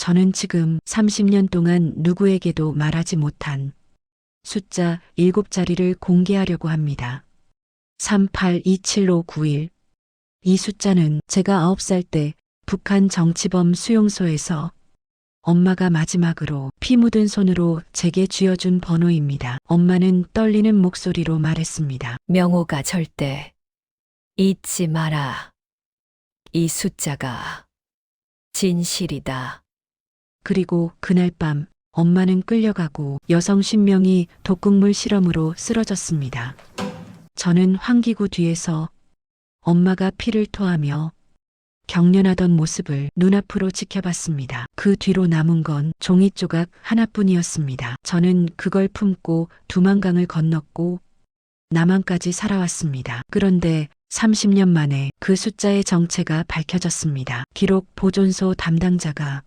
저는 지금 30년 동안 누구에게도 말하지 못한 숫자 7자리를 공개하려고 합니다. 382751. 이 숫자는 제가 9살 때 북한 정치범 수용소에서 엄마가 마지막으로 피 묻은 손으로 제게 쥐어준 번호입니다. 엄마는 떨리는 목소리로 말했습니다. 명호가 절대 잊지 마라. 이 숫자가 진실이다. 그리고 그날 밤 엄마는 끌려가고 여성 10명이 독극물 실험으로 쓰러졌습니다. 저는 환기구 뒤에서 엄마가 피를 토하며 경련하던 모습을 눈앞으로 지켜봤습니다. 그 뒤로 남은 건 종이 조각 하나뿐이었습니다. 저는 그걸 품고 두만강을 건넜고 남한까지 살아왔습니다. 그런데 30년 만에 그 숫자의 정체가 밝혀졌습니다. 기록 보존소 담당자가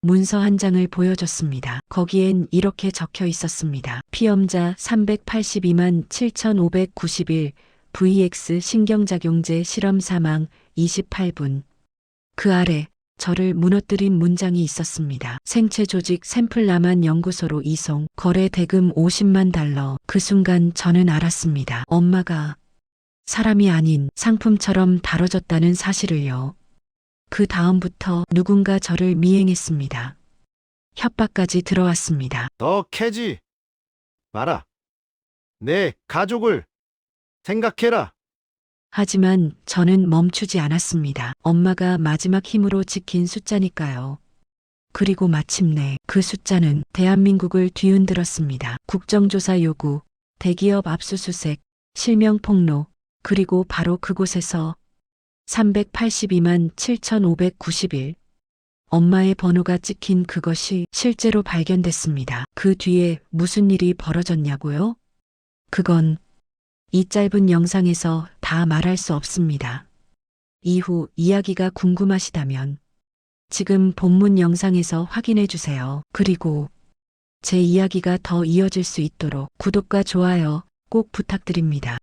문서 한 장을 보여줬습니다. 거기엔 이렇게 적혀 있었습니다. 피험자 382만 7591 VX 신경작용제 실험 사망 28분. 그 아래 저를 무너뜨린 문장이 있었습니다. 생체 조직 샘플 남한 연구소로 이송, 거래 대금 50만 달러. 그 순간 저는 알았습니다. 엄마가 사람이 아닌 상품처럼 다뤄졌다는 사실을요. 그 다음부터 누군가 저를 미행했습니다. 협박까지 들어왔습니다. 더 캐지 마라. 내 가족을 생각해라. 하지만 저는 멈추지 않았습니다. 엄마가 마지막 힘으로 지킨 숫자니까요. 그리고 마침내 그 숫자는 대한민국을 뒤흔들었습니다. 국정조사 요구, 대기업 압수수색, 실명 폭로, 그리고 바로 그곳에서 382만 7591 엄마의 번호가 찍힌 그것이 실제로 발견됐습니다. 그 뒤에 무슨 일이 벌어졌냐고요? 그건 이 짧은 영상에서 다 말할 수 없습니다. 이후 이야기가 궁금하시다면 지금 본문 영상에서 확인해 주세요. 그리고 제 이야기가 더 이어질 수 있도록 구독과 좋아요 꼭 부탁드립니다.